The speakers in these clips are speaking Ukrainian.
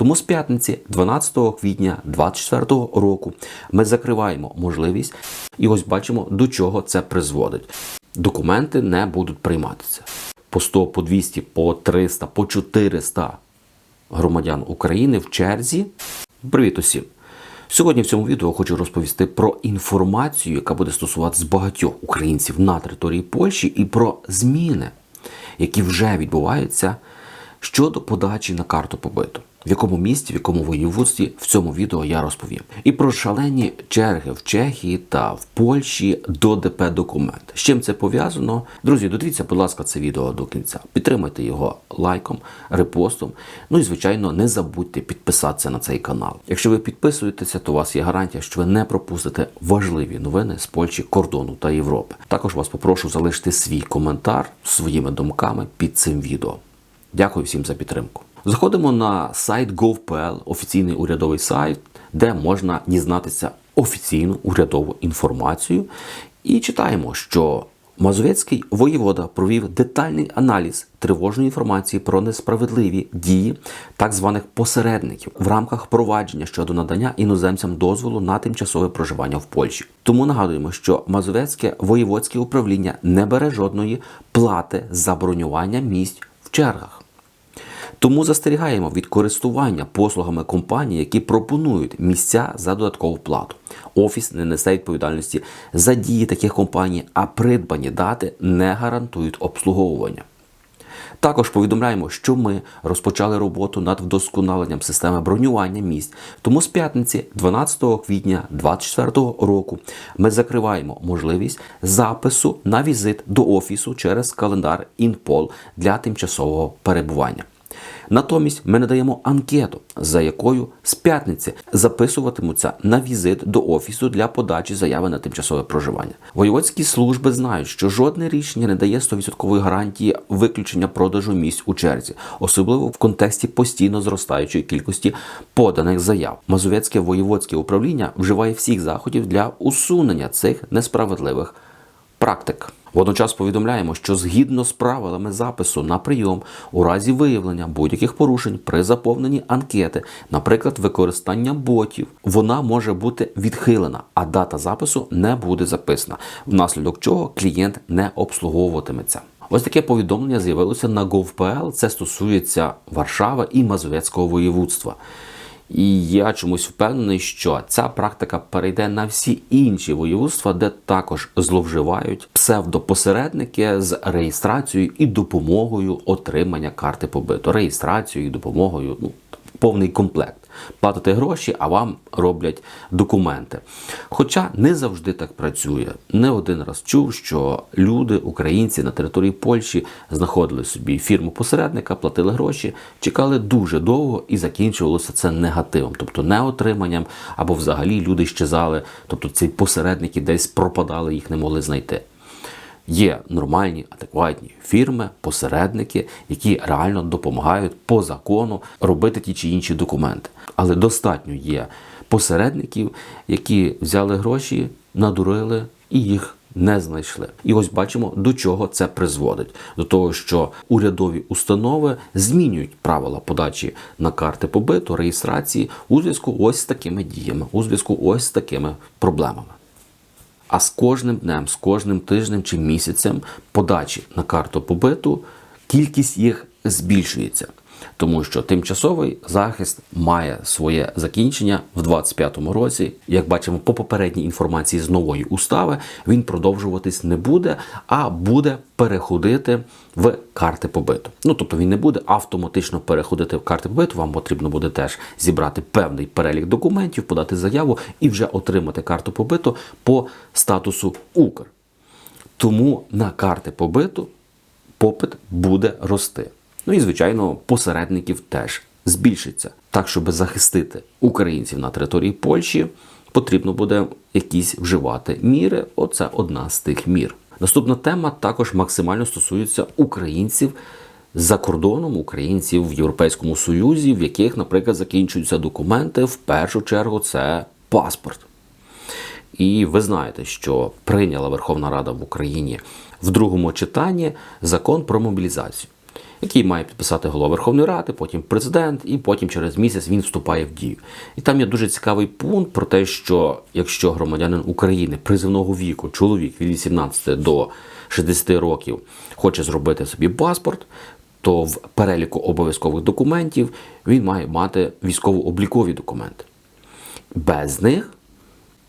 Тому з п'ятниці, 12 квітня 2024 року, ми закриваємо можливість, і ось бачимо, до чого це призводить. Документи не будуть прийматися. По 100, по 200, по 300, по 400 громадян України в черзі. Привіт усім! Сьогодні в цьому відео хочу розповісти про інформацію, яка буде стосуватися багатьох українців на території Польщі, і про зміни, які вже відбуваються щодо подачі на карту побиту. В якому місті, в якому воєводстві в цьому відео я розповім. І про шалені черги в Чехії та в Польщі до ДП документ. З чим це пов'язано? Друзі, додивіться, будь ласка, це відео до кінця. Підтримайте його лайком, репостом. Ну і звичайно, не забудьте підписатися на цей канал. Якщо ви підписуєтеся, то у вас є гарантія, що ви не пропустите важливі новини з Польщі, кордону та Європи. Також вас попрошу залишити свій коментар своїми думками під цим відео. Дякую всім за підтримку. Заходимо на сайт gov.pl, офіційний урядовий сайт, де можна дізнатися офіційну урядову інформацію. І читаємо, що Мазовецький воєвода провів детальний аналіз тривожної інформації про несправедливі дії так званих посередників в рамках провадження щодо надання іноземцям дозволу на тимчасове проживання в Польщі. Тому нагадуємо, що Мазовецьке воєводське управління не бере жодної плати за бронювання місць в чергах. Тому застерігаємо від користування послугами компаній, які пропонують місця за додаткову плату. Офіс не несе відповідальності за дії таких компаній, а придбані дати не гарантують обслуговування. Також повідомляємо, що ми розпочали роботу над вдосконаленням системи бронювання місць. Тому з п'ятниці, 12 квітня 2024 року, ми закриваємо можливість запису на візит до офісу через календар ІНПОЛ для тимчасового перебування. Натомість ми надаємо анкету, за якою з п'ятниці записуватимуться на візит до офісу для подачі заяви на тимчасове проживання. Воєводські служби знають, що жодне рішення не дає 100% гарантії виключення продажу місць у черзі, особливо в контексті постійно зростаючої кількості поданих заяв. Мазовецьке воєводське управління вживає всіх заходів для усунення цих несправедливих практик. Водночас повідомляємо, що згідно з правилами запису на прийом у разі виявлення будь-яких порушень при заповненні анкети, наприклад, використання ботів, вона може бути відхилена, а дата запису не буде записана, внаслідок чого клієнт не обслуговуватиметься. Ось таке повідомлення з'явилося на gov.pl. Це стосується Варшави і Мазовецького воєводства. І я чомусь впевнений, що ця практика перейде на всі інші воєводства, де також зловживають псевдопосередники з реєстрацією і допомогою отримання карти побиту. Реєстрацією і допомогою, ну повний комплект платите гроші, а вам роблять документи. Хоча не завжди так працює. Не один раз чув, що люди, українці на території Польщі знаходили собі фірму посередника, платили гроші, чекали дуже довго і закінчувалося це негативом, тобто не отриманням, або взагалі люди щезали, тобто ці посередники десь пропадали, їх не могли знайти. Є нормальні, адекватні фірми, посередники, які реально допомагають по закону робити ті чи інші документи. Але достатньо є посередників, які взяли гроші, надурили і їх не знайшли. І ось бачимо, до чого це призводить: до того, що урядові установи змінюють правила подачі на карти побиту, реєстрації у зв'язку ось з такими діями, у зв'язку ось з такими проблемами. А з кожним днем, з кожним тижнем чи місяцем подачі на карту побиту кількість їх збільшується тому що тимчасовий захист має своє закінчення в 25-му році. Як бачимо, по попередній інформації з нової устави він продовжуватись не буде, а буде переходити в карти побиту. Ну тобто він не буде автоматично переходити в карти побиту. Вам потрібно буде теж зібрати певний перелік документів, подати заяву і вже отримати карту побиту по статусу Укр. Тому на карти побиту попит буде рости. Ну і, звичайно, посередників теж збільшиться. Так, щоб захистити українців на території Польщі, потрібно буде якісь вживати міри. Оце одна з тих мір. Наступна тема також максимально стосується українців за кордоном, українців в Європейському Союзі, в яких, наприклад, закінчуються документи. В першу чергу це паспорт. І ви знаєте, що прийняла Верховна Рада в Україні в другому читанні закон про мобілізацію який має підписати голова Верховної Ради, потім президент, і потім через місяць він вступає в дію. І там є дуже цікавий пункт про те, що якщо громадянин України призивного віку, чоловік від 18 до 60 років, хоче зробити собі паспорт, то в переліку обов'язкових документів він має мати військово-облікові документи. Без них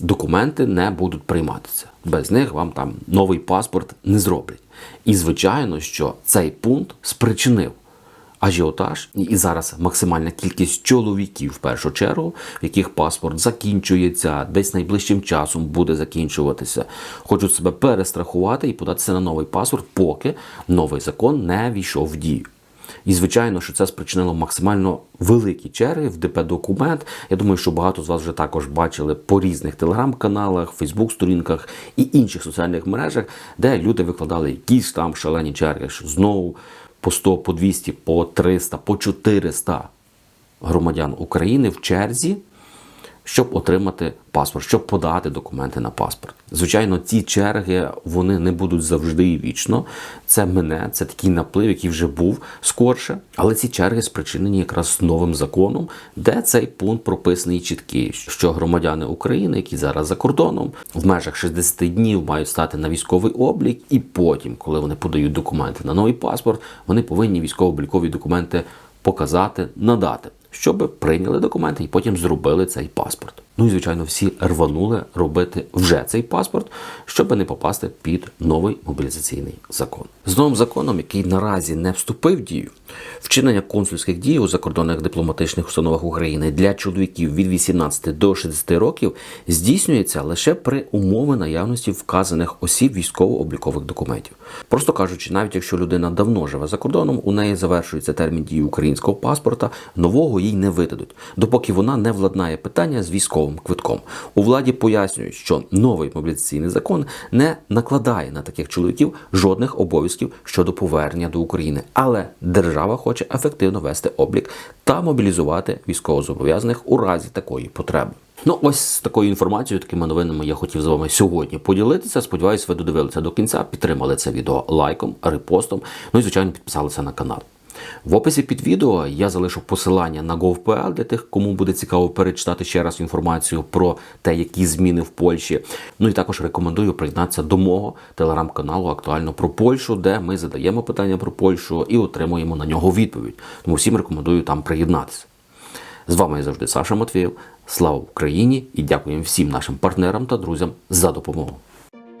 документи не будуть прийматися. Без них вам там новий паспорт не зроблять. І звичайно, що цей пункт спричинив ажіотаж, і зараз максимальна кількість чоловіків в першу чергу, в яких паспорт закінчується, десь найближчим часом буде закінчуватися, хочуть себе перестрахувати і податися на новий паспорт, поки новий закон не війшов в дію. І звичайно, що це спричинило максимально великі черги в ДП документ. Я думаю, що багато з вас вже також бачили по різних телеграм-каналах, Фейсбук-сторінках і інших соціальних мережах, де люди викладали якісь там шалені черги, що знову по 100, по 200, по 300, по 400 громадян України в черзі щоб отримати паспорт, щоб подати документи на паспорт. Звичайно, ці черги вони не будуть завжди і вічно. Це мене, це такий наплив, який вже був скорше. Але ці черги спричинені якраз новим законом, де цей пункт прописаний чіткий, що громадяни України, які зараз за кордоном, в межах 60 днів мають стати на військовий облік, і потім, коли вони подають документи на новий паспорт, вони повинні військово-облікові документи показати, надати щоб прийняли документи і потім зробили цей паспорт. Ну і звичайно, всі рванули робити вже цей паспорт, щоб не попасти під новий мобілізаційний закон. З новим законом, який наразі не вступив в дію, вчинення консульських дій у закордонних дипломатичних установах України для чоловіків від 18 до 60 років здійснюється лише при умови наявності вказаних осіб військово-облікових документів. Просто кажучи, навіть якщо людина давно живе за кордоном, у неї завершується термін дії українського паспорта, нового їй не видадуть, допоки вона не владнає питання з військовим квитком. У владі пояснюють, що новий мобілізаційний закон не накладає на таких чоловіків жодних обов'язків щодо повернення до України, але держава хоче ефективно вести облік та мобілізувати військовозобов'язаних у разі такої потреби. Ну, ось з такою інформацією, такими новинами я хотів з вами сьогодні поділитися. Сподіваюсь, ви додивилися до кінця, підтримали це відео лайком, репостом. Ну і звичайно, підписалися на канал. В описі під відео я залишу посилання на GovPL для тих, кому буде цікаво перечитати ще раз інформацію про те, які зміни в Польщі. Ну і також рекомендую приєднатися до мого телеграм-каналу Актуально про Польщу, де ми задаємо питання про Польщу і отримуємо на нього відповідь. Тому всім рекомендую там приєднатися. З вами я завжди Саша Матвєєв. Слава Україні і дякуємо всім нашим партнерам та друзям за допомогу.